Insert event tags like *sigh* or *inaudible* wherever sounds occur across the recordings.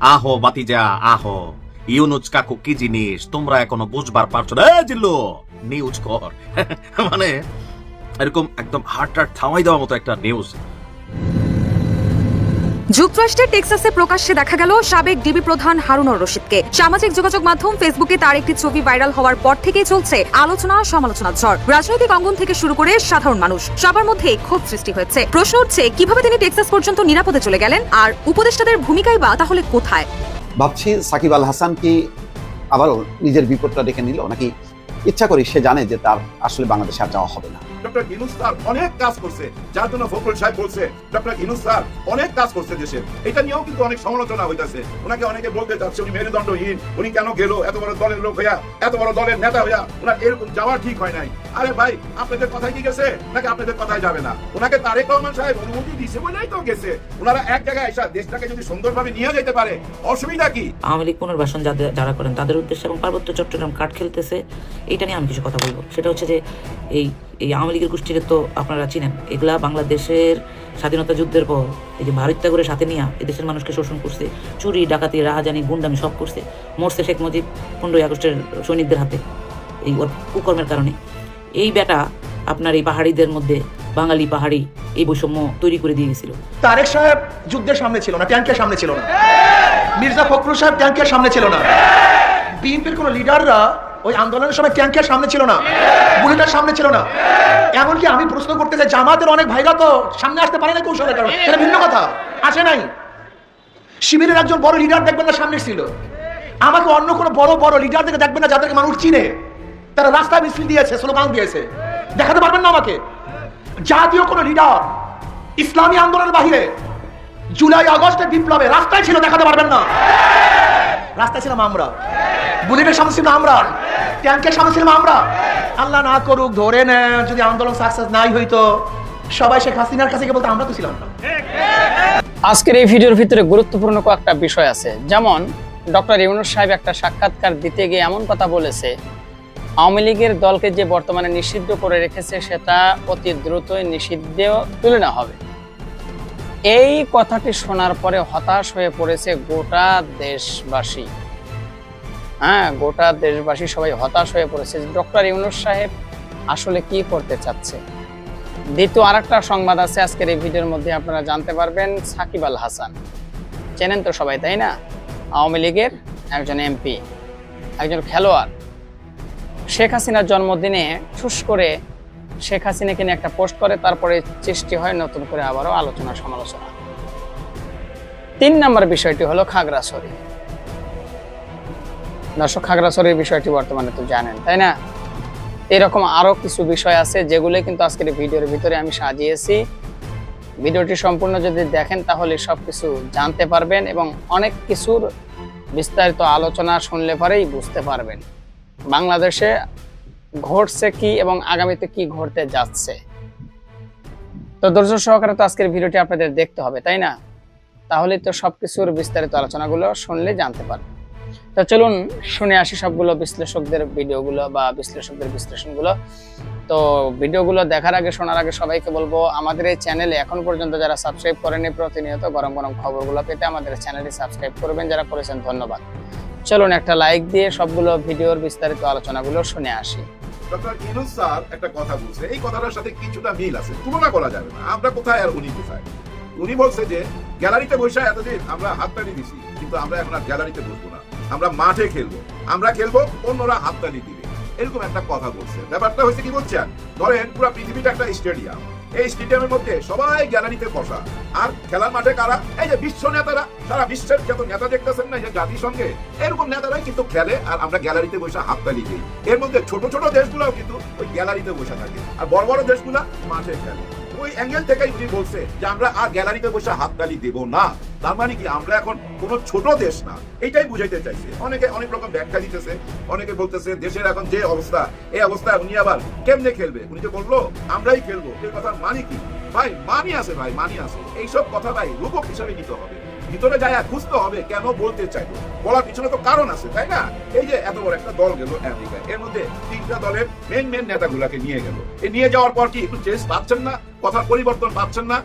আহো বাতিজা, আহো। ইউনুজ কাকু কি জিনিস? তোমরা এখনও বুঝবার পারছ না। জিল্লু নিউজ কর। *laughs* মানে এরকম একদম হার্ট হার্ট থামাই দেওয়ার মতো একটা নিউজ যুক্তরাষ্ট্রের টেক্সাসে প্রকাশ্যে দেখা গেল সাবেক ডিবি প্রধান হারুনর রশিদকে। সামাজিক যোগাযোগ মাধ্যম ফেসবুকে তার একটি ছবি ভাইরাল হওয়ার পর থেকেই চলছে আলোচনা সমালোচনার ঝড়। রাজনৈতিক অঙ্গন থেকে শুরু করে সাধারণ মানুষ, সবার মধ্যে ক্ষোভ সৃষ্টি হয়েছে। প্রশ্ন উঠছে কীভাবে তিনি টেক্সাস পর্যন্ত নিরাপদে চলে গেলেন? আর উপদেষ্টাদের ভূমিকাই বা তাহলে কোথায়? ভাবছি সাকিব আল হাসান কি আবারও নিজের বিপদটা ডেকে নিল? নাকি ইচ্ছা করি সে জানে যে তার আসলে বাংলাদেশে আর যাওয়া হবে না। ডক্টর ইনুস স্যার অনেক কাজ করছে, যার জন্য ফখরুল সাহেব বলছে, ডক্টর ইনুস স্যার অনেক কাজ করছে দেশের এটা নিয়েও কিন্তু অনেক সমালোচনা হইতাছে। ওনাকে অনেকে বলতে চাচ্ছে, উনি মেরুদণ্ডহীন, উনি কেন গেল? এত বড় দলের লোক হইয়া, এত বড় দলের নেতা হইয়া, ওনার এরকম যাওয়া ঠিক হয় নাই। আরে ভাই, আপনাদের কথাই কি গেছে? নাকি আপনাদের কথাই যাবে না? ওনাকে তারেক রহমান সাহেব অনুমতি দিছে বলেই তো গেছে। ওনারা এক জায়গায় এসে দেশটাকে যদি সুন্দরভাবে নিয়ে যেতে পারে, অসুবিধা কি? আওয়ামী লীগ পুনর্বাসন যারা করেন, তাদের উদ্দেশ্যে এবং পার্বত্য চট্টগ্রাম কাঠ খেলতেছে এটা নিয়ে আমি কিছু কথা বলব। সেটা হচ্ছে যে এই এই আওয়ামী লীগের গোষ্ঠীকে তো আপনারা চিনেন। এগুলা বাংলাদেশের স্বাধীনতা যুদ্ধের পর এই যে ভারতটা করে সাথে নিয়ে এদেশের মানুষকে শোষণ করছে, চুরি, ডাকাতি, রাহাজানি, গুন্ডামি সব করছে, মরছে শেখ মুজিব পনেরোই আগস্টের সৈনিকদের হাতে এই কুকর্মের কারণে। এই বেটা আপনার এই পাহাড়িদের মধ্যে, বাঙালি পাহাড়ি, এই বৈষম্য তৈরি করে দিয়ে গেছিল। তারেক সাহেব যুদ্ধের সামনে ছিল না ট্যাঙ্কের সামনে ছিল না। মির্জা ফখরুল সাহেব ট্যাঙ্কের সামনে ছিল না। বিএনপির কোন লিডাররা ওই আন্দোলনের সময় ট্যাঙ্কের সামনে ছিল না, বুলেটের সামনে ছিল না। এমনকি আমি প্রশ্ন করতে চাই জামাতের অনেক ভাইরা তো সামনে আসতে পারে না কৌশলের কারণে। এটা ভিন্ন কথা, আসে নাই। শিবিরের একজন বড় লিডার দেখবেন না সামনে ছিল। আমাকে অন্য কোনো বড় বড় লিডার থেকে দেখবেন না যাদেরকে মানুষ চিনে। তারা রাস্তায় মিছিল দিয়েছে, স্লোগান দিয়েছে। দেখাতে পারবেন না আমাকে। জাতীয় কোনো লিডার ইসলামী আন্দোলনের বাহিরে জুলাই, আগস্টের বিপ্লবে রাস্তায় ছিল, দেখাতে পারবেন না। রাস্তায় ছিলাম আমরা। বুলেটের সামনে ছিলাম আমরা। ট্যাঙ্কের সামনে ছিলাম আমরা। আল্লাহ না করুক, ধরে নেন যদি আন্দোলন সাকসেস নাই হইতো, সবাই শেখ হাসিনার কাছে বলতো, আমরা তো ছিলাম না। আজকের এই ভিডিওর ভিতরে গুরুত্বপূর্ণ কয়েকটা বিষয় আছে। যেমন, ডক্টর ইউনুস সাহেব একটা সাক্ষাৎকার দিতে গিয়ে এমন কথা বলেছে, আওয়ামী লীগের দলকে যে বর্তমানে নিষিদ্ধ করে রেখেছে, সেটা অতি দ্রুতই নিষিদ্ধ তুলে নেওয়া হবে। এই কথাটি শোনার পরে হতাশ হয়ে পড়েছে গোটা দেশবাসী। হ্যাঁ গোটা দেশবাসী সবাই হতাশ হয়ে পড়েছে। ডক্টর ইউনুস সাহেব আসলে কি করতে চাচ্ছে? দ্বিতীয় আরেকটা সংবাদ আছে, আজকের এই ভিডিওর মধ্যে আপনারা জানতে পারবেন, সাকিব আল হাসান। চেনেন তো সবাই, তাই না? আওয়ামী লীগের একজন এমপি, একজন খেলোয়াড়। শেখ হাসিনার জন্মদিনে ঠুস করে শেখ হাসিনাকে নিয়ে একটা পোস্ট করে, তারপরে সৃষ্টি হয় নতুন করে আবারও আলোচনা সমালোচনা তিন নম্বর বিষয়টি হলো খাগড়াছড়ি। দর্শক খাগড়াছড়ির বিষয়টি বর্তমানে তো জানেন, তাই না? এরকম আরও কিছু বিষয় আছে যেগুলো কিন্তু আজকের ভিডিওর ভিতরে আমি সাজিয়েছি। ভিডিওটি সম্পূর্ণ যদি দেখেন তাহলে সবকিছু জানতে পারবেন এবং অনেক কিছুর বিস্তারিত আলোচনা শুনলে পরেই বুঝতে পারবেন। বাংলাদেশে ঘটছে কি এবং আগামীতে কি ঘটতে যাচ্ছে? তো ধৈর্য সহকারে তো আজকের ভিডিওটি আপনাদের দেখতে হবে, তাই না? তাহলে তো সব কিছুর বিস্তারিত আলোচনাগুলো শুনলে জানতে পারবেন। তো চলুন শুনে আসি সবগুলো বিশ্লেষকদের ভিডিওগুলো বা বিশ্লেষকদের বিশ্লেষণগুলো। তো ভিডিওগুলো দেখার আগে, শোনার আগে সবাইকে বলব, আমাদের এই চ্যানেলে এখন পর্যন্ত যারা সাবস্ক্রাইব করেনি প্রতিনিয়ত গরম গরম খবরগুলো পেতে আমাদের চ্যানেলটি সাবস্ক্রাইব করবেন। যারা করেছেন, ধন্যবাদ। চলুন একটা লাইক দিয়ে সবগুলো ভিডিওর বিস্তারিত আলোচনাগুলো শুনে আসি। একটা কথা এই কথাটার সাথে কিছুটা আছে আমরা আমরা হাততালি দিছি, কিন্তু আমরা এখন আর গ্যালারিতে বসবো আমরা মাঠে খেলব। আমরা খেলব, অন্যরা হাততালি দিবে। এরকম একটা কথা বলছে। ব্যাপারটা হয়েছে কি বলছেন? ধরেন পুরো পৃথিবীটা একটা স্টেডিয়াম। এই স্টেডিয়ামের মধ্যে সবাই গ্যালারিতে বসা। আর খেলার মাঠে কারা? এই যে বিশ্ব নেতারা। সারা বিশ্বের যত নেতা দেখতেছেন না যে জাতিসংঘে, এরকম নেতারাই কিন্তু খেলে আর আমরা গ্যালারিতে বসে হাততালি দিই। এর মধ্যে ছোট ছোট দেশগুলোও কিন্তু ওই গ্যালারিতে বসে থাকে। আর বড় বড় দেশগুলা মাঠে খেলে। ওই অ্যাঙ্গেল থেকেই উনি বলছে যে আমরা আর গ্যালারিতে বসে হাততালি দেব না। তার মানে কি, আমরা এখন কোনো ছোট দেশ না। এইটাই বুঝাইতে চাইছে। অনেকে অনেক রকম ব্যাখ্যা দিতেছে, অনেকে বলতেছে, দেশের এখন যে অবস্থা, এই অবস্থায় উনি আবার কেমনে খেলবে? উনি যে বলল, আমরাই খেলব। এই কথার মানে কি? ভাই মানি আছে ভাই মানি আছে। এইসব কথা ভাই রূপক হিসাবে নিতে হবে। ভিতরে যায় খুঁজতে হবে কেন বলতে চাইব? বলার পিছনে তো কারণ আছে, তাই না? এই যে এত বড় একটা দল গেল আমেরিকায় এর মধ্যে তিনটা দলের মেন মেন নেতাগুলাকে নিয়ে গেল। এই নিয়ে যাওয়ার পর কি একটু চেঞ্জ পাচ্ছেন না? কথার পরিবর্তন পাচ্ছেন না?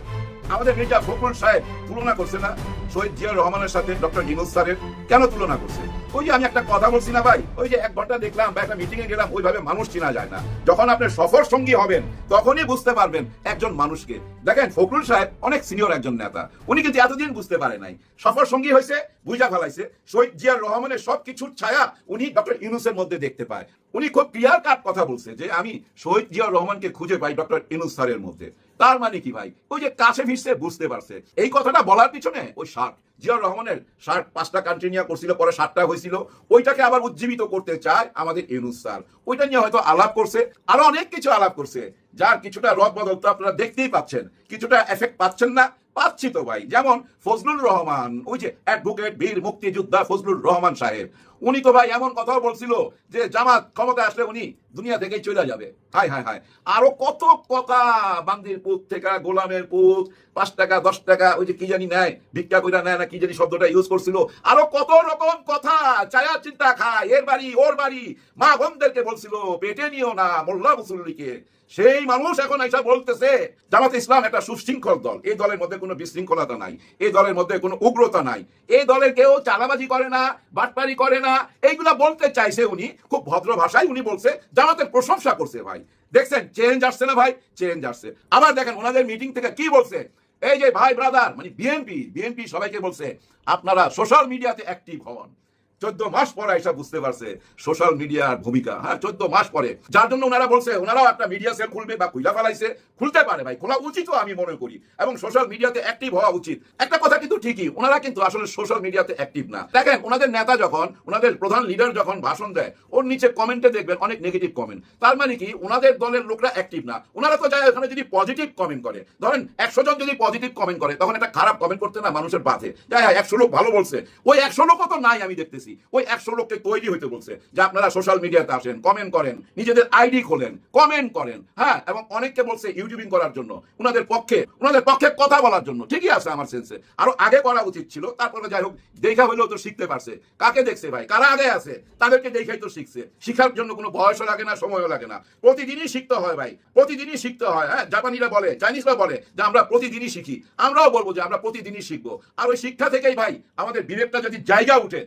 আমাদের মির্জা ফখরুল সাহেব তুলনা করছে না? শহীদ জিয়া রহমানের সাথে ডক্টর ইনুস স্যারের কেন তুলনা করছে? ওই যে আমি একটা কথা বলছি না ভাই, ওই যে এক ঘণ্টা দেখলাম বা একটা মিটিং এ গেলাম, ওইভাবে মানুষ চিনা যায় না। যখন আপনি সফর সঙ্গী হবেন, তখনই বুঝতে পারবেন একজন মানুষকে। দেখেন, ফখরুল সাহেব অনেক সিনিয়র একজন নেতা। উনি কিন্তু এতদিন বুঝতে পারে নাই। সফর সঙ্গী হয়েছে, বুঝা ফেলাইছে। শহীদ জিয়ার রহমানের সবকিছুর ছায়া উনি ডক্টর ইনুসের মধ্যে দেখতে পায়। উনি খুব ক্লিয়ার কাট কথা বলছে যে আমি শহীদ জিয়া রহমানকে খুঁজে পাই ডক্টর ইনুস স্যারের মধ্যে। তার মানে কি ভাই? ওই যে কাছে ফিরছে, বুঝতে পারছে। এই কথাটা বলার পিছনে ওই শার্ট জিয়া রহমানের শার্ট পাঁচটা কান্ট্রি নিয়ে করছিল, পরে সাতটা হয়েছিল। ওইটাকে আবার উজ্জীবিত করতে চায় আমাদের ইউনুস স্যার। ওইটা নিয়ে হয়তো আলাপ করছে, আরও অনেক কিছু আলাপ করছে। যার কিছুটা রদ বদল তো আপনারা দেখতেই পাচ্ছেন, কিছুটা এফেক্ট পাচ্ছেন না, পাচ্ছি তো ভাই। যেমন ফজলুর রহমান, ওই যে অ্যাডভোকেট বীর, মুক্তিযোদ্ধা ফজলুর রহমান সাহেব। উনি তো ভাই এমন কথাও বলছিল যে, জামাত ক্ষমতা আসলে উনি দুনিয়া থেকেই চলে যাবে। হাই হাই হাই আরও কত কথা বান্দির পুত থেকে গোলামের পুত পাঁচ টাকা, দশ টাকা, ওই যে কি জানি নেয়, ভিক্ষা কইরা নেয় না, কি জানি শব্দটা ইউজ করছিল। আরও কত রকম কথা চায়া চিন্তা খায়, এর বাড়ি, ওর বাড়ি। মা বোনদেরকে বলছিল, পেটে নিও না, মোল্লা মুসল্লিকে। সেই মানুষ এখন এসে বলতেছে, জামাত ইসলাম একটা সুশৃঙ্খল দল। এই দলের মধ্যে কোনো বিশৃঙ্খলতা নাই। এই দলের মধ্যে কোনো উগ্রতা নাই। এই দলের কেউ চালাবাজি করে না, বাটপারি করে না, এইগুলা বলতে চাইছে উনি, খুব ভদ্র ভাষায় উনি বলছে, জামাতের প্রশংসা করছে ভাই। দেখছেন চেঞ্জ আসছে না ভাই? চেঞ্জ আসছে। আবার দেখেন, ওনাদের মিটিং থেকে কি বলছে? এই যে ভাই ব্রাদার মানে বিএনপি বিএনপি সবাইকে বলছে, আপনারা সোশ্যাল মিডিয়াতে অ্যাক্টিভ হন। চোদ্দ মাস পরে এসব বুঝতে পারছে সোশ্যাল মিডিয়ার ভূমিকা। হ্যাঁ চোদ্দ মাস পরে। যার জন্য ওনারা বলছে, ওনারাও একটা মিডিয়া সেল খুলবে বা খুলে ফেলাইছে। খুলতে পারে ভাই, খোলা উচিত আমি মনে করি। এবং সোশ্যাল মিডিয়াতে অ্যাক্টিভ হওয়া উচিত। একটা কথা কিন্তু ঠিকই, ওনারা কিন্তু আসলে সোশ্যাল মিডিয়াতে অ্যাক্টিভ না। দেখেন, ওনাদের নেতা যখন, ওনাদের প্রধান লিডার যখন ভাষণ দেয়, ওর নিচে কমেন্টে দেখবেন অনেক নেগেটিভ কমেন্ট তার মানে কি, ওনাদের দলের লোকরা অ্যাক্টিভ না। ওনারা তো যায় ওখানে যদি পজিটিভ কমেন্ট করে। ধরেন, একশো জন যদি পজিটিভ কমেন্ট করে, তখন একটা খারাপ কমেন্ট করতে না মানুষের বাধে। যাই হ্যাঁ একশো লোক ভালো বলছে। ওই একশো লোকও তো নাই আমি দেখতেছি। ওই একশো লোককে তৈরি হইতে বলছে। যে আপনারা সোশ্যাল মিডিয়াতে আসেন কমেন্ট করেন, নিজেদের আইডি খোলেন কমেন্ট করেন হ্যাঁ? এবং অনেককে বলছে ইউটিউবিং করার জন্য ওনাদের পক্ষে ওনাদের পক্ষে কথা বলার জন্য। ঠিকই আছে আমার সেন্সে আরও আগে করা উচিত ছিল, তারপরে যাই হোক, দেখা হইলেও তো শিখতে পারছে। কাকে দেখছে ভাই? কারা আগে আছে? তাদেরকে দেখাই তো শিখছে। শিখার জন্য কোনো বয়সও লাগে না, সময়ও লাগে না। প্রতিদিনই শিখতে হয় ভাই। প্রতিদিনই শিখতে হয় হ্যাঁ? জাপানিরা বলে, চাইনিজরা বলে যে আমরা প্রতিদিনই শিখি। আমরাও বলব যে আমরা প্রতিদিনই শিখব। আর ওই শিক্ষা থেকেই ভাই, আমাদের বিবেকটা যদি জায়গা উঠে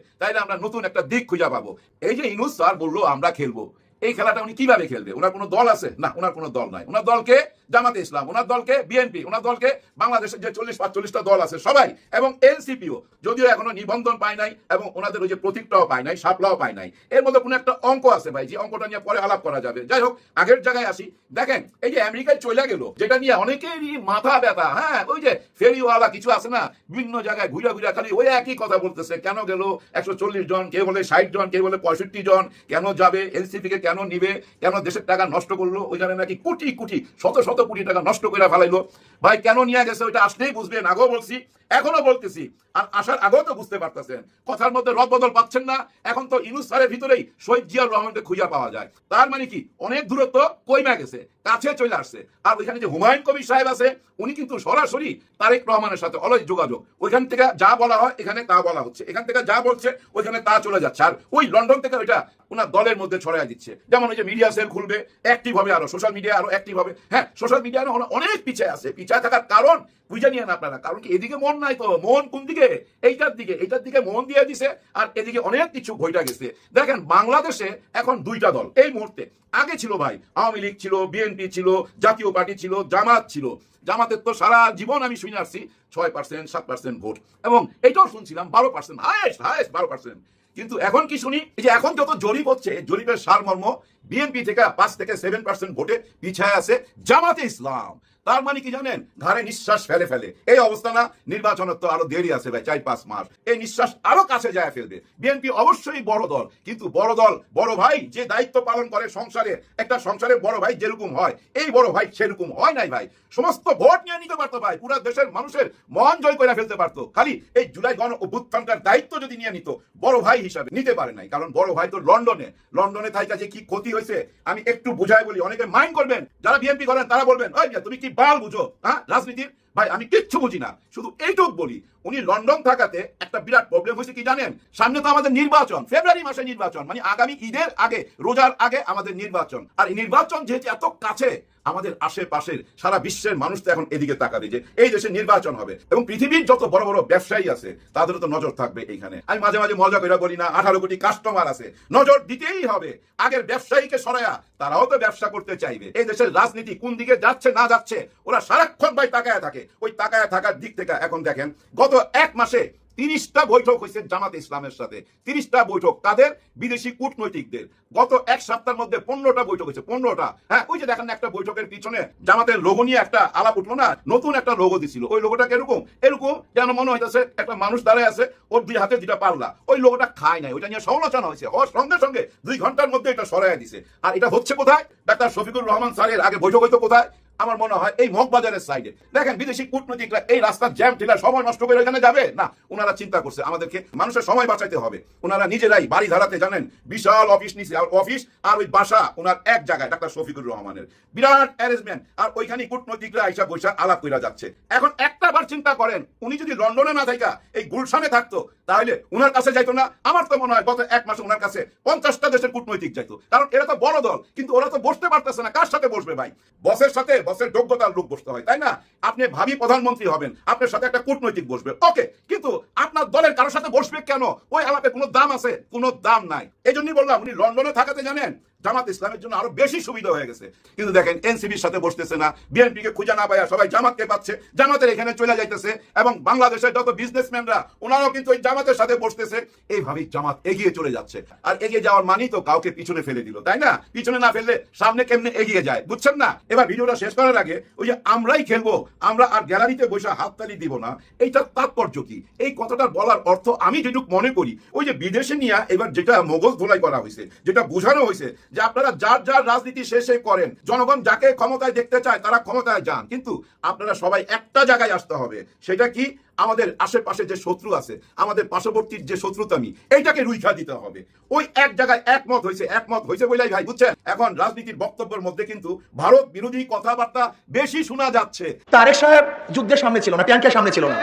আমরা নতুন একটা দিক খুঁজে পাবো। এই যে ইনুস স্যার বলল আমরা খেলব। এই খেলাটা উনি কীভাবে খেলবে? ওনার কোনো দল আছে? না, ওনার কোনো দল নাই। ওনার দলকে জামাতে ইসলাম। ওনার দলকে বিএনপি, ওনার দলকে বাংলাদেশের যে চল্লিশ, পাঁচচল্লিশটা দল আছে, সবাই, এবং এনসিপিও। যদিও এখনও নিবন্ধন পায় নাই এবং ওনাদের ওই যে প্রতীকটাও পায় নাই সাপলাও পায় নাই। এর মধ্যে কোনো একটা অঙ্ক আছে ভাই, যে অঙ্কটা নিয়ে পরে আলাপ করা যাবে। যাই হোক, আগের জায়গায় আসি। দেখেন, এই যে আমেরিকায় চলে গেল, যেটা নিয়ে অনেকেরই মাথা ব্যথা। হ্যাঁ ওই যে ফেরিওয়ালা কিছু আছে না, বিভিন্ন জায়গায় ঘুরে ঘুরে, খালি ওই একই কথা বলতেছে, কেন গেল একশো চল্লিশ জন, কে বলে ষাট জন, কে বলে পঁয়ষট্টি জন, কেন যাবে এনসিপি কে কেন নিবে, কেন দেশের টাকা নষ্ট করল ওইখানে নাকি কোটি কোটি, শত শত কোটি টাকা নষ্ট করে ফেলাইলো? ভাই, কেন নিয়ে গেছে? ওইটা আসলেই বুঝবেন আগেও বলছি এখনও বলতেছি। আর আসার আগেও তো বুঝতে পারতেছেন, কথার মধ্যে রদ বদল পাচ্ছেন না। এখন তো ইনুস স্যারের ভিতরেই শহীদ জিয়াউর রহমানকে খুঁজে পাওয়া যায়। তার মানে কি? অনেক দূরত্ব কইমা গেছে। কাছে চলে আসছে। আর ওইখানে যে হুমায়ুন কবির সাহেব আছে, উনি কিন্তু সরাসরি তারেক রহমানের সাথে অলয় যোগাযোগ। ওইখান থেকে যা বলা হয়, এখানে তা বলা হচ্ছে। এখান থেকে যা বলছে, ওইখানে তা চলে যাচ্ছে। আর ওই লন্ডন থেকে ওইটা ওনার দলের মধ্যে ছড়াই দিচ্ছে। যেমন ওই যে মিডিয়া সেল খুলবে অ্যাক্টিভ হবে আরও সোশ্যাল মিডিয়া আরও অ্যাক্টিভ হবে হ্যাঁ সোশ্যাল মিডিয়া অনেক পিছিয়ে আছে। পিছিয়ে থাকার কারণ, বুঝে নিয়ে আপনারা, কারণ কি এদিকে মন নাই তো। মন কোন দিকে? এইটার দিকে এইটার দিকে মন দিয়ে দিছে, আর এদিকে অনেক কিছু ঘইটা গেছে। দেখেন, বাংলাদেশে এখন দুইটা দল, এই মুহূর্তে। আগে ছিল ভাই, আওয়ামী লীগ ছিল বিএনপি ছিল, জাতীয় পার্টি ছিল, জামাত ছিল। জামাতের তো সারা জীবন আমি শুনে আসছি, ছয় পার্সেন্ট সাত পার্সেন্ট ভোট। এবং এটাও শুনছিলাম, বারো পার্সেন্ট হায়েস্ট হায়েস্ট বারো পার্সেন্ট কিন্তু এখন কি শুনি? যে এখন যত জরিপ হচ্ছে, জরিপের সারমর্ম, বিএনপি থেকে পাঁচ থেকে সেভেন পার্সেন্ট ভোটে পিছায় আছে জামাতে ইসলাম। তার মানে কি জানেন? ঘাড়ে নিঃশ্বাস ফেলে ফেলে। এই অবস্থা না? নির্বাচনের তো আরও দেরি আছে ভাই, চার পাঁচ মাস। এই নিঃশ্বাস আরও কাছে যায় ফেলবে। বিএনপি অবশ্যই বড় দল, কিন্তু বড় দল, বড় ভাই যে দায়িত্ব পালন করে সংসারে, একটা সংসারে বড় ভাই যেরকম হয়, এই বড় ভাই সেরকম হয় নাই ভাই। সমস্ত ভোট নিয়ে নিতে পারতো ভাই, পুরো দেশের মানুষের মন জয় করে ফেলতে পারতো। খালি এই জুলাই গণ অভ্যুত্থানকার দায়িত্ব যদি নিয়ে নিত, বড় ভাই হিসাবে নিতে পারে নাই, কারণ বড় ভাই তো লন্ডনে। লন্ডনে থাইকা যে কি ক্ষতি হয়েছে, আমি একটু বুঝাই বলি, অনেকে মাইন্ড করবেন, যারা বিএনপি করেন তারা বলবেন, ওই তুমি কি বাল বুঝো হ্যাঁ রাজনীতির ভাই, আমি কিচ্ছু বুঝি না। শুধু এইটুক বলি, উনি লন্ডন থাকাতে একটা বিরাট প্রবলেম হয়েছে কি জানেন? সামনে তো আমাদের নির্বাচন, ফেব্রুয়ারি মাসে নির্বাচন মানে আগামী ঈদের আগে, রোজার আগে আমাদের নির্বাচন। আর এই নির্বাচন যেহেতু এত কাছে, আমাদের আশেপাশের সারা বিশ্বের মানুষ তো এখন এদিকে তাকাবে যে, এই দেশে নির্বাচন হবে। এবং পৃথিবীর যত বড় বড় ব্যবসায়ী আছে তাদেরও তো নজর থাকবে এইখানে। আমি মাঝে মাঝে মজা করে বলি না, আঠারো কোটি কাস্টমার আছে। নজর দিতেই হবে। আগের ব্যবসায়ীকে সরায়া, তারাও তো ব্যবসা করতে চাইবে। এই দেশের রাজনীতি কোন দিকে যাচ্ছে, না যাচ্ছে, ওরা সারাক্ষণ ভাই তাকায় থাকে। ওই তাকায় থাকার দিক থেকে এখন দেখেন, গত এক মাসে তিরিশটা বৈঠক হয়েছে জামাত ইসলামের সাথে। তিরিশটা বৈঠক তাদের বিদেশি কূটনৈতিকদের। গত এক সপ্তাহের মধ্যে পনেরোটা বৈঠক হয়েছে, পনেরোটা। হ্যাঁ ওই যে দেখেন একটা বৈঠকের পিছনে জামাতের লোগো নিয়ে একটা আলাপ উঠল না? নতুন একটা লোগো দিছিল। ওই লোগোটা এরকম এরকম যেন মনে হইতেছে একটা মানুষ দাঁড়ায় আছে, ওর দুই হাতে দুটা পারলা ওই লোগোটা খায় নাই, ওইটা নিয়ে সমালোচনা হয়েছে। ওর সঙ্গে সঙ্গে দুই ঘণ্টার মধ্যে এটা সরাই দিছে। আর এটা হচ্ছে কোথায়? ডাক্তার শফিকুর রহমান স্যারের আগে বৈঠক হইতো কোথায়? আমার মনে হয় এই মগবাজারের সাইডে দেখেন, বিদেশি কূটনৈতিকরা এই রাস্তার জ্যাম ঠেলা সময় নষ্ট করে এখানে যাবে? না ওনারা চিন্তা করছে, আমাদেরকে মানুষের সময় বাঁচাইতে হবে। ওনারা নিজেরাই বাড়ি ধারাতে জানেন, বিশাল অফিস আর অফিস আর ওই বাসা ওনার এক জায়গায়, ডাক্তার শফিকুর রহমানের। বিরাট অ্যারেঞ্জমেন্ট আর ওইখানে কূটনৈতিকরা আইসা বৈশা আলাপ কইরা যাচ্ছে। এখন একটা বার চিন্তা করেন, উনি যদি লন্ডনে না থাকা এই গুলশানে থাকতো, তাহলে ওনার কাছে যাইতো না? আমার তো মনে হয় গত এক মাসে ওনার কাছে পঞ্চাশটা দেশের কূটনৈতিক যাইতো। কারণ এরা তো বড় দল, কিন্তু ওরা তো বসতে পারতেছে না। কার সাথে বসবে ভাই? বসের সাথে বসের যোগ্যতার লোক বসতে হয়, তাই না? আপনি ভাবি প্রধানমন্ত্রী হবেন, আপনার সাথে একটা কূটনৈতিক বসবে। ওকে কিন্তু আপনার দলের কারোর সাথে বসবে কেন? ওই আলাপে কোনো দাম আছে? কোনো দাম নাই। এই জন্যই বললাম, উনি লন্ডনে থাকাতে জানেন? জামাত ইসলামের জন্য আরও বেশি সুবিধা হয়ে গেছে। কিন্তু দেখেন এনসিবির সাথে বসতেছে না বিএনপি কে খুঁজে না পাইয়া সবাই জামাতকে পাচ্ছে। জামাতের এখানে চলে যাইতেছে এবং বাংলাদেশের যত বিজনেসম্যানরা ওনারাও কিন্তু ওই জামাতের সাথে বসতেছে। এইভাবেই জামাত এগিয়ে চলে যাচ্ছে। আর এগিয়ে যাওয়ার মানেই তো কাউকে পিছনে ফেলে দিল, তাই না? পিছনে না ফেললে সামনে কেমনে এগিয়ে যায়, বুঝছেন না? এবার ভিডিওটা শেষ করার আগে ওই যে আমরাই খেলব, আমরা আর গ্যালারিতে বসে হাততালি দিব না, এইটার তাৎপর্য কি? এই কথাটা বলার অর্থ আমি যেটুক মনে করি, ওই যে বিদেশে নিয়ে এবার যেটা মোগল ধোলাই করা হয়েছে যেটা বোঝানো হয়েছে যে আপনারা যার যার রাজনীতি শেষে করেন। জনগণ যাকে ক্ষমতায় দেখতে চায়, তারা ক্ষমতায় যান। কিন্তু আপনারা সবাই একটা জায়গায় আসতে হবে। সেটা কি? আমাদের আশেপাশে যে শত্রু আছে, আমাদের পার্শ্ববর্তীর যে শত্রুতামি, এইটাকে রুইখা দিতে হবে। ওই এক জায়গায় একমত হয়েছে একমত হয়েছে বলেই ভাই, বুঝছেন? এখন রাজনীতির বক্তব্যের মধ্যে কিন্তু ভারত বিরোধী কথাবার্তা বেশি শোনা যাচ্ছে। তারেক সাহেব যুদ্ধের সামনে ছিল না ট্যাঙ্কের সামনে ছিল না।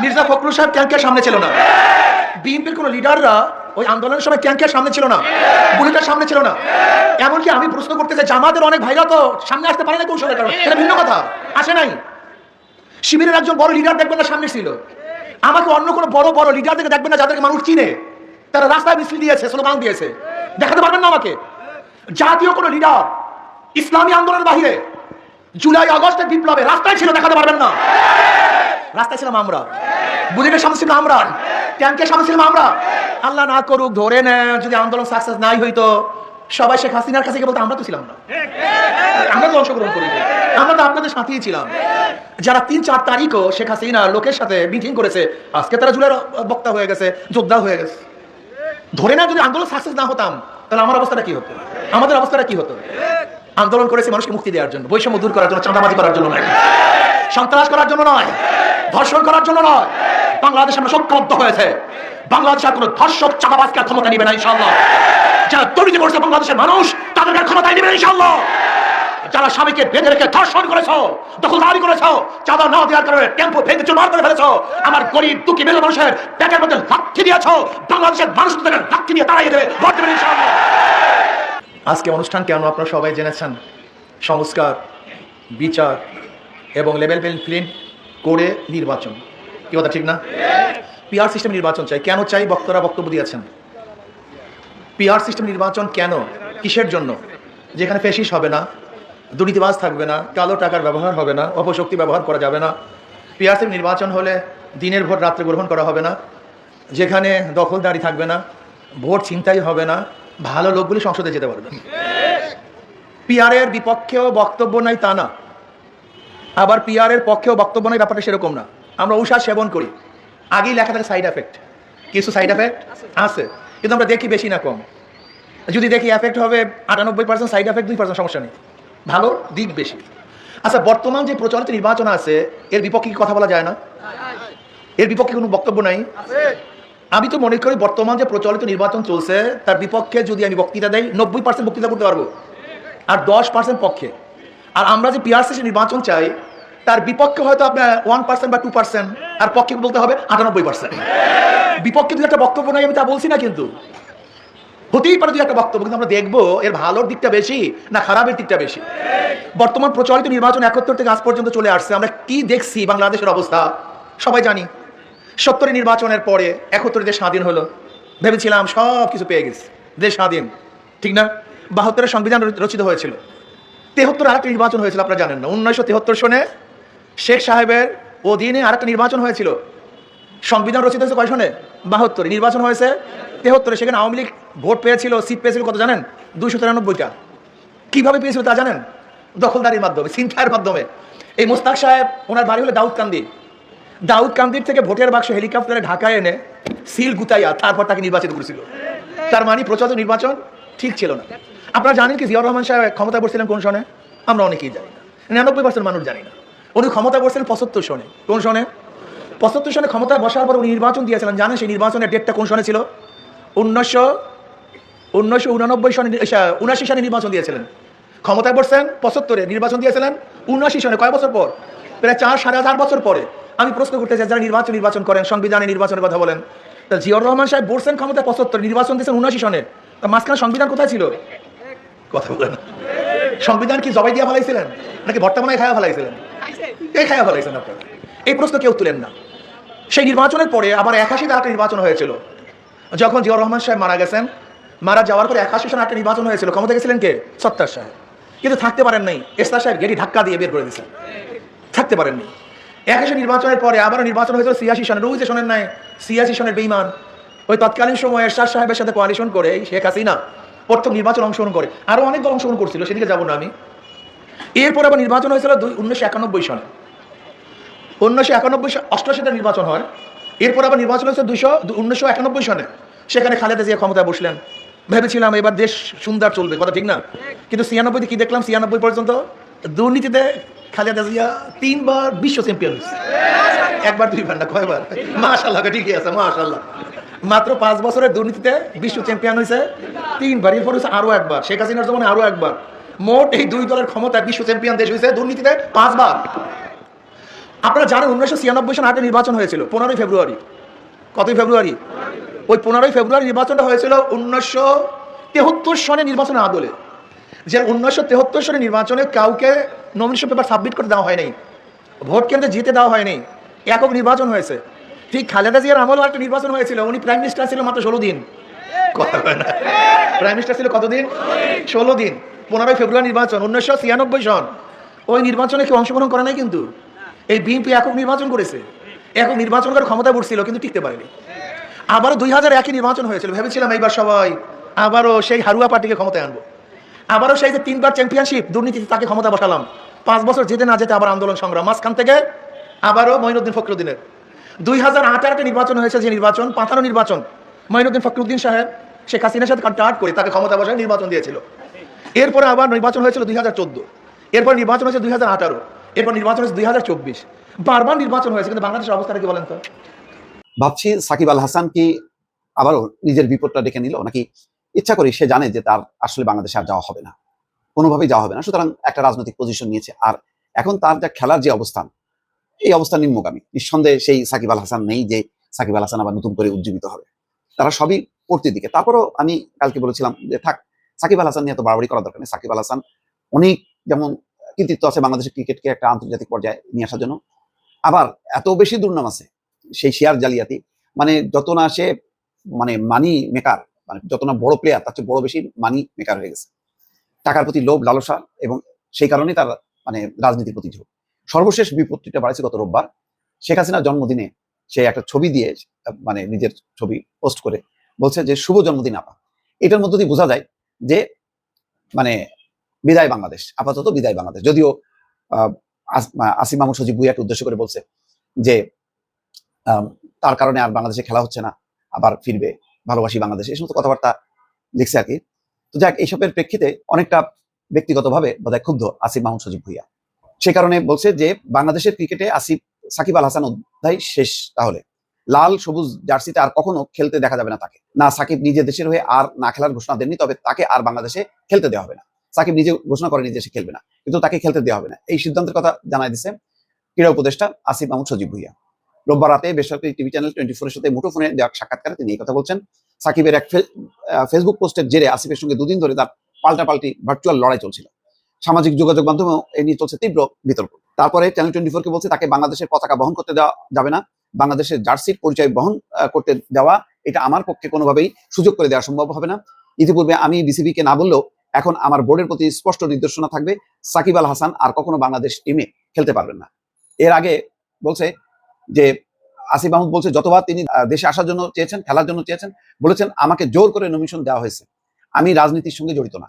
মির্জা ফখরুল সাহেব ট্যাঙ্কের সামনে ছিল না। বিএনপির কোনো লিডাররা ওই আন্দোলনের সময় ট্যাঙ্কের সামনে ছিল না? বুলেটের সামনে ছিল না। এমনকি আমি প্রশ্ন করতে চাই, জামাতের অনেক ভাইরা তো সামনে আসতে পারে না কৌশলের কারণে। এটা ভিন্ন কথা। আসে নাই। শিবিরের একজন বড় লিডার দেখবেন না সামনে ছিল। আমাকে অন্য কোনো বড় বড় লিডার থেকে দেখবেন না যাদেরকে মানুষ চিনে। তারা রাস্তায় মিছিল দিয়েছে, স্লোগান দিয়েছে। দেখাতে পারবেন না আমাকে? জাতীয় কোনো লিডার ইসলামী আন্দোলনের বাহিরে জুলাই আগস্টের বিপ্লবে রাস্তায় ছিল, দেখাতে পারবেন না। রাস্তায় ছিলাম আমরা। বুলেটের সামনে ছিলাম আমরা। ট্যাঙ্কের সামনে ছিলাম আমরা। আল্লাহ না করুক, ধরে নেন যদি আন্দোলন সাকসেস নাই হইতো, সবাই শেখ হাসিনার কাছে বলতো, আমরা তো ছিলাম না। আমরা তো অংশগ্রহণ করি আমরা তো আপনাদের সাথেই ছিলাম। যারা তিন, চার তারিখও শেখ হাসিনা লোকের সাথে মিটিং করেছে, আজকে তারা জুলাইয়ের বক্তা হয়ে গেছে যোদ্ধা হয়ে গেছে। ধরে না, যদি আন্দোলন সাকসেস না হতাম, তাহলে আমার অবস্থাটা কি হতো? আমাদের অবস্থাটা কি হতো? আন্দোলন করেছে মানুষকে মুক্তি দেওয়ার জন্য। বৈষম্য দূর করার জন্য, চাঁদাবাজি করার জন্য নয়। সন্ত্রাস করার জন্য নয়। ধর্ষণ করার জন্য নয়। বাংলাদেশ আমরা সক্ষমত হয়েছে। বাংলাদেশ আর কোনো ধর্ষক, চাঁদাবাজকে ক্ষমতা নিবে না ইনশাল্লাহ যারা তৈরি করছে বাংলাদেশের মানুষ, তাদেরকে ক্ষমতায় নিবে ইনশাল্লাহ যারা স্বামীকে বেঁধে রেখে ধর্ষণ করেছ, দখলদারি করেছ, চাঁদা না দেওয়ার কারণে টেম্পো ভেঙে চুরমার করে ফেলেছো, আমার গরিব, দুঃখী মেলে মানুষের পেটের মধ্যে লাঠি দিয়েছ, বাংলাদেশের মানুষ তাদের লাঠি দিয়ে তাড়াইয়ে দেবে, ভোট দেবেন ইনশাআল্লাহ। আজকে অনুষ্ঠান কেন আপনারা সবাই জেনেছেন? সংস্কার, বিচার এবং লেভেল প্লেন করে নির্বাচন। কি কথা, ঠিক না? পিআর সিস্টেম নির্বাচন চাই। কেন চাই? বক্তারা বক্তব্য দিয়েছেন। পিআর সিস্টেম নির্বাচন কেন? কিসের জন্য? যেখানে ফেসিস হবে না, দুর্নীতিবাজ থাকবে না, কালো টাকার ব্যবহার হবে না, অপশক্তি ব্যবহার করা যাবে না। পিআর পিআরসির নির্বাচন হলে দিনের ভোট রাত্রে গ্রহণ করা হবে না, যেখানে দখলদারি থাকবে না, ভোট ছিনতাই হবে না ভালো লোকগুলি সংসদে যেতে পারবে। পিআরের বিপক্ষেও বক্তব্য নাই তা না। আবার পিআরের পক্ষেও বক্তব্য নাই, ব্যাপারটা সেরকম না। আমরা উষা সেবন করি। আগেই লেখা থাকে সাইড এফেক্ট কিছু সাইড এফেক্ট আছে, কিন্তু আমরা দেখি বেশি না কম। যদি দেখি এফেক্ট হবে আটানব্বই পার্সেন্ট সাইড এফেক্ট দুই পার্সেন্ট সমস্যা নেই। ভালো দিক বেশি। আচ্ছা বর্তমান যে প্রচলিত নির্বাচন আছে, এর বিপক্ষে কি কথা বলা যায় না? এর বিপক্ষে কোনো বক্তব্য নাই? আমি তো মনে করি বর্তমান যে প্রচলিত নির্বাচন চলছে, তার বিপক্ষে যদি আমি বক্তৃতা দেই, নব্বই পার্সেন্ট বক্তৃতা করতে পারব। আর দশ পার্সেন্ট পক্ষে। আর আমরা যে পিআরসি নির্বাচন চাই, তার বিপক্ষে হয়তো আপনার ওয়ান পার্সেন্ট বা টু পার্সেন্ট আর পক্ষে বলতে হবে আটানব্বই পার্সেন্ট বিপক্ষে দুই একটা বক্তব্য নাই, আমি তা বলছি না কিন্তু। হতেই পারে দুই একটা বক্তব্য, কিন্তু আমরা দেখব এর ভালোর দিকটা বেশি না খারাপের দিকটা বেশি। বর্তমান প্রচলিত নির্বাচন একাত্তর থেকে আজ পর্যন্ত চলে আসছে। আমরা কি দেখছি বাংলাদেশের অবস্থা? সবাই জানি। সত্তরের নির্বাচনের পরে একাত্তরে দেশ স্বাধীন হলো। ভেবেছিলাম সব কিছু পেয়ে গেছি। দেশ স্বাধীন। ঠিক না? বাহাত্তরের সংবিধান রচিত হয়েছিল। তেহত্তর আরেকটা নির্বাচন হয়েছিল, আপনারা জানেন না। উনিশশো তেহত্তর সনে শেখ সাহেবের অধীনে আরেকটা নির্বাচন হয়েছিল। সংবিধান রচিত হয়েছে কয় সনে? বাহাত্তরে। নির্বাচন হয়েছে তেহত্তরে। সেখানে আওয়ামী লীগ ভোট পেয়েছিল, সিট পেয়েছিল কত জানেন? দুইশো তিরানব্বইটা। কীভাবে পেয়েছিল তা জানেন? দখলদারির মাধ্যমে ছিনতাইয়ের মাধ্যমে। এই মোস্তাক সাহেব, ওনার বাড়ি হলো দাউদকান্দি। দাউদকান্দির থেকে ভোটের বাক্স হেলিকপ্টারে ঢাকায় এনে সিল গুতাইয়া তারপর তাকে নির্বাচিত করেছিল। তার মানে প্রচারিত নির্বাচন ঠিক ছিল না। আপনারা জানেন কি জিয়াউর রহমান সাহেব ক্ষমতা বসছিলেন কোন সনে? আমরা অনেকেই জানি না। নিরানব্বই পার্সেন্ট মানুষ জানি না। উনি ক্ষমতা বসছিলেন পঁচাত্তর সনে। কোন সনে? পঁচাত্তর সনে ক্ষমতায় বসার পর উনি নির্বাচন দিয়েছিলেন। জানেন সেই নির্বাচনের ডেটটা কোন সনে ছিল? উনিশশো উনিশশো উনানব্বই সনে উনাশি সনে নির্বাচন দিয়েছিলেন। ক্ষমতায় বসছেন, পঁচাত্তরে নির্বাচন দিয়েছিলেন, উনআশি সনে কয় বছর পর? প্রায় চার সাড়ে চার বছর পরে। আমি প্রশ্ন করতে চাই, যারা নির্বাচন নির্বাচন করেন, সংবিধানে নির্বাচনের কথা বলেন। তা জিয়র রহমান সাহেব বসছেন ক্ষমতায় পঁচাত্তর, নির্বাচন দিয়েছেন উনআশি সনে তা মাঝখানে সংবিধান কোথায় ছিল? কথা বলেন। সংবিধান কি জবাই দিয়ে ফেলাইছিলেন? নাকি বর্তমানে খায়া ফেলাইছিলেন? এই খায়া ফেলাইছেন আপনারা। এই প্রশ্ন কেউ তুলেন না। সেই নির্বাচনের পরে আবার একাশিতে একটা নির্বাচন হয়েছিল। যখন জিয়াউর রহমান সাহেব মারা গেছেন, মারা যাওয়ার পরে একাশি সনে একটা নির্বাচন হয়েছিল। ক্ষমতা গেছিলেন কে? সত্তার সাহেব। কিন্তু থাকতে পারেন নাই। এস্তার সাহেব গেটি ধাক্কা দিয়ে বের করে দিয়েছেন। থাকতে পারেননি একাশি নির্বাচনের পরে আবারও নির্বাচন হয়েছিল ছিয়াশি সনে। রুইতে শোনেন নাই ছিয়াশি সনের বেইমান। ওই তৎকালীন সময়ে এরশাদ সাহেবের সাথে কোয়ালিশন করে শেখ হাসিনা প্রথম নির্বাচন অংশগ্রহণ করে। আরও অনেক দল অংশগ্রহণ করছিল, সেদিকে যাব না আমি। এরপর আবার নির্বাচন হয়েছিল দুই, উনিশশো একানব্বই সনে। উনিশশো একানব্বই অষ্টআশিটা নির্বাচন হয়। এরপর আবার নির্বাচন হয়েছে দুইশো উনিশশো একানব্বই সনে। সেখানে খালেদা জিয়া ক্ষমতায় বসলেন। ভেবেছিলাম এবার দেশ সুন্দর চলবে, কথা ঠিক না? কিন্তু ছিয়ানব্বইতে কি দেখলাম? ছিয়ানব্বই পর্যন্ত দুর্নীতিতে তিনবার বিশ্ব চ্যাম্পিয়ন একবার, দুইবার না কয়বার? মাশাল্লাহ ঠিকই আছে মাশাল্লাহ মাত্র পাঁচ বছরের দুর্নীতিতে বিশ্ব চ্যাম্পিয়ন হয়েছে, তিনবার। এরপর হয়েছে আরও একবার। শেখ হাসিনার জমানে আরও একবার। মোট এই দুই দলের ক্ষমতায় বিশ্ব চ্যাম্পিয়ন দেশ হয়েছে দুর্নীতিতে পাঁচবার। আপনারা জানেন উনিশশো ছিয়ানব্বই সন আগে নির্বাচন হয়েছিল, পনেরোই ফেব্রুয়ারি। কতই ফেব্রুয়ারি? ওই পনেরোই ফেব্রুয়ারি নির্বাচনটা হয়েছিল উনিশশো তেহত্তর সনে নির্বাচনের আদলে। যে উনিশশো তেহত্তর সনে নির্বাচনে কাউকে নমিনেশন পেপার সাবমিট করতে দেওয়া হয়নি ভোট কেন্দ্রে জিতে দেওয়া হয়নি, একক নির্বাচন হয়েছে। ঠিক খালেদা জিয়ার আমলও একটা নির্বাচন হয়েছিল, উনি প্রাইম মিনিস্টার ছিল মাত্র ষোলো দিন। প্রাইম মিনিস্টার ছিল কতদিন? ষোলো দিন, পনেরোই ফেব্রুয়ারি নির্বাচন, উনিশশো ছিয়ানব্বই সন ওই নির্বাচনে কেউ অংশগ্রহণ করে নাই কিন্তু। এই বিএনপি একক নির্বাচন করেছে। একক নির্বাচন করে ক্ষমতা পড়ছিল কিন্তু টিকতে পারেনি। আবারও দুই হাজার একই নির্বাচন হয়েছিল, ভেবেছিলাম এইবার সবাই আবারও সেই হারুয়া পার্টিকে ক্ষমতায় আনব। আবারও সেই যে তিনবার চ্যাম্পিয়নশিপ দুর্নীতিতে তাকে ক্ষমতা বসালাম। পাঁচ বছর যেতে না যেতে আবার আন্দোলন সংগ্রাম। মাঝখান থেকে আবারও মঈনুদ্দিন ফখরুদ্দিনের। দুই হাজার একটা নির্বাচন হয়েছে যে নির্বাচন পাতানো নির্বাচন। মঈনুদ্দিন ফখরুদ্দিন সাহেব, শেখ হাসিনার সাথে কন্ট্যাক্ট করে তাকে ক্ষমতা বসায় নির্বাচন দিয়েছিল। এরপরে আবার নির্বাচন হয়েছিল দুই হাজার চোদ্দ। এরপর নির্বাচন হয়েছে দুই হাজার আঠারো। এরপর নির্বাচন হয়েছে দুই হাজার চব্বিশ। বারবার নির্বাচন হয়েছে, কিন্তু বাংলাদেশের অবস্থাটা কি বলেন তো? ভাবছি সাকিব আল হাসান কি আবারও নিজের বিপদটা ডেকে নিল নাকি ইচ্ছা করি সে জানে যে তার আসলে বাংলাদেশে আর যাওয়া হবে না। কোনোভাবেই যাওয়া হবে না। সুতরাং একটা রাজনৈতিক পজিশন নিয়েছে। আর এখন তার যা খেলার যে অবস্থান, এই অবস্থান নিম্নগামী। নিঃসন্দেহে সেই সাকিব আল হাসান নেই যে সাকিব আল হাসান আবার নতুন করে উজ্জীবিত হবে। তারা সবই পড়তে দিকে। তারপরও আমি কালকে বলেছিলাম যে, থাক, সাকিব আল হাসান নিয়ে এত বাড়াবাড়ি করা দরকার নেই। সাকিব আল হাসান অনেক যেমন কৃতিত্ব আছে বাংলাদেশের ক্রিকেটকে একটা আন্তর্জাতিক পর্যায়ে নিয়ে আসার জন্য। আবার এত বেশি দুর্নাম আছে সেই শেয়ার জালিয়াতি। মানে যত না সে মানে মানি মেকার মানে যত না বড় প্লেয়ার তার চেয়ে বড় বেশি মানি মেকার হয়ে গেছে। টাকার প্রতি লোভ, লালসা এবং সেই কারণেই তার মানে রাজনীতির প্রতি ঝোঁক। সর্বশেষ বিপত্তিটা বাড়াইছে গত রোববার। শেখ হাসিনার জন্মদিনে সে একটা ছবি দিয়ে মানে নিজের ছবি পোস্ট করে বলছে যে, শুভ জন্মদিন, আপা। এটার মধ্য দিয়ে বোঝা যায় যে মানে বিদায় বাংলাদেশ, আপাতত বিদায় বাংলাদেশ। যদিও আসিম মাহমুদ সজিব ভুইয়াকে উদ্দেশ্য করে বলছে যে তার কারণে আর বাংলাদেশে খেলা হচ্ছে না, আবার ফিরবে। ভালোবাসি বাংলাদেশ, এই সমস্ত কথাবার্তা লিখছে আর কি। তো যাক, এইসবের প্রেক্ষিতে অনেকটা ব্যক্তিগতভাবে বোধহয় ক্ষুব্ধ আসিফ মাহমুদ সজিব ভুইয়া। সে কারণে বলছে যে, বাংলাদেশের ক্রিকেটে আসিফ, সাকিব আল হাসান অধ্যায় শেষ তাহলে। লাল, সবুজ জার্সিতে আর কখনো খেলতে দেখা যাবে না তাকে। না, সাকিব নিজে দেশের হয়ে আর না খেলার ঘোষণা দেননি, তবে তাকে আর বাংলাদেশে খেলতে দেওয়া হবে না। সাকিব নিজে ঘোষণা করেনি যে সে খেলবে না, কিন্তু তাকে খেলতে দেওয়া হবে না। এই সিদ্ধান্তের কথা জানাই দিছে ক্রীড়া উপদেষ্টা আসিফ মাহমুদ সজীব ভুইয়া। রোববার রাতে বেসরকারি টিভি চ্যানেল টোয়েন্টি ফোরের সাথে মুঠোফোনে দেওয়া সাক্ষাৎকারে তিনি এই কথা বলছেন। সাকিবের এক ফেসবুক পোস্টের জেরে আসিফের সঙ্গে দুদিন ধরে তার পাল্টাপাল্টি ভার্চুয়াল লড়াই চলছিল। সামাজিক যোগাযোগ মাধ্যমেও এ নিয়ে চলছে তীব্র বিতর্ক। তারপরে চ্যানেল টোয়েন্টি ফোরকে বলছে, তাকে বাংলাদেশের পতাকা বহন করতে দেওয়া যাবে না। বাংলাদেশের জার্সির পরিচয় বহন করতে দেওয়া, এটা আমার পক্ষে কোনোভাবেই সুযোগ করে দেওয়া সম্ভব হবে না। ইতিপূর্বে আমি বিসিবিকে না বললেও এখন আমার বোর্ডের প্রতি স্পষ্ট নির্দেশনা থাকবে, সাকিব আল হাসান আর কখনো বাংলাদেশ টিমে খেলতে পারবেন না। এর আগে বলছে যে আসিফ মাহমুদ বলছে, যতবার তিনি দেশে আসার জন্য চেয়েছেন, খেলার জন্য চেয়েছেন, বলেছেন, আমাকে জোর করে নমিশন দেওয়া হয়েছে। আমি রাজনীতির সঙ্গে জড়িত না।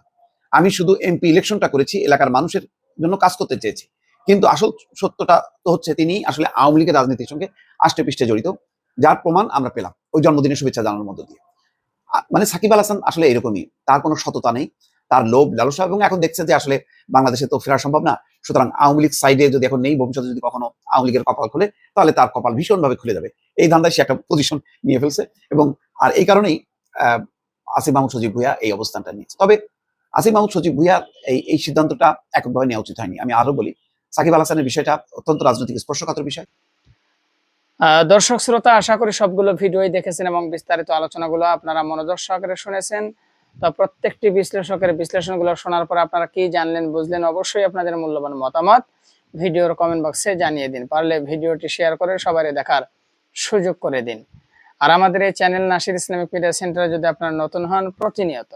আমি শুধু এমপি ইলেকশনটা করেছি, এলাকার মানুষের জন্য কাজ করতে চেয়েছি। কিন্তু আসল সত্যটা তো হচ্ছে তিনি আসলে আওয়ামী লীগের রাজনীতির সঙ্গে আষ্টে পৃষ্ঠে জড়িত। যার প্রমাণ আমরা পেলাম ওই জন্মদিনের শুভেচ্ছা জানানোর মধ্য দিয়ে। মানে সাকিব আল হাসান আসলে এরকমই। তার কোনো সততা নেই, তার লোভ লালসা এবং এখন দেখছে যে আসলে বাংলাদেশে তো ফেরা সম্ভব না। সুতরাং আওয়ামী লীগ সাইডে যদি এখন নেই, ভবিষ্যতে যদি কখনো আওয়ামী লীগের কপাল খুলে, তাহলে তার কপাল ভীষণভাবে খুলে যাবে। এই ধান্দায় সে একটা পজিশন নিয়ে ফেলছে এবং আর এই কারণেই আসিফ মাহমুদ, সজীব ভুইয়া এই অবস্থানটা নিয়েছে। তবে আসিফ মাহমুদ, সজীব ভুইয়া এই এই সিদ্ধান্তটা এককভাবে নেওয়া উচিত হয়নি। আমি আরও বলি, সাকিব আল হাসানের বিষয়টা অত্যন্ত রাজনৈতিক স্পর্শকাতর বিষয়। দর্শক, শ্রোতা, আশা করি সবগুলো ভিডিওই দেখেছেন এবং বিস্তারিত আলোচনাগুলো আপনারা মনোযোগ সহকারে শুনেছেন। তো প্রত্যেকটি বিশ্লেষকের বিশ্লেষণগুলো শোনার পর আপনারা কি জানলেন, বুঝলেন, অবশ্যই আপনাদের মূল্যবান মতামত ভিডিওর কমেন্ট বক্সে জানিয়ে দিন। পারলে ভিডিওটি শেয়ার করে সবাই দেখার সুযোগ করে দিন। আর আমাদের এই চ্যানেল নাসির ইসলামিক মিডিয়া সেন্টারে যদি আপনারা নতুন হন, প্রতিনিয়ত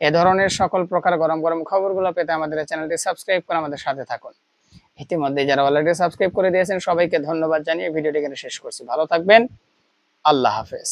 এ ধরনের সকল প্রকার গরম গরম খবরগুলো পেতে আমাদের চ্যানেলটি সাবস্ক্রাইব করে আমাদের সাথে থাকুন। ইতিমধ্যে যারা অলরেডি সাবস্ক্রাইব করে দিয়েছেন, সবাইকে ধন্যবাদ জানিয়ে ভিডিওটি এখানে শেষ করছি। ভালো থাকবেন। আল্লাহ হাফেজ।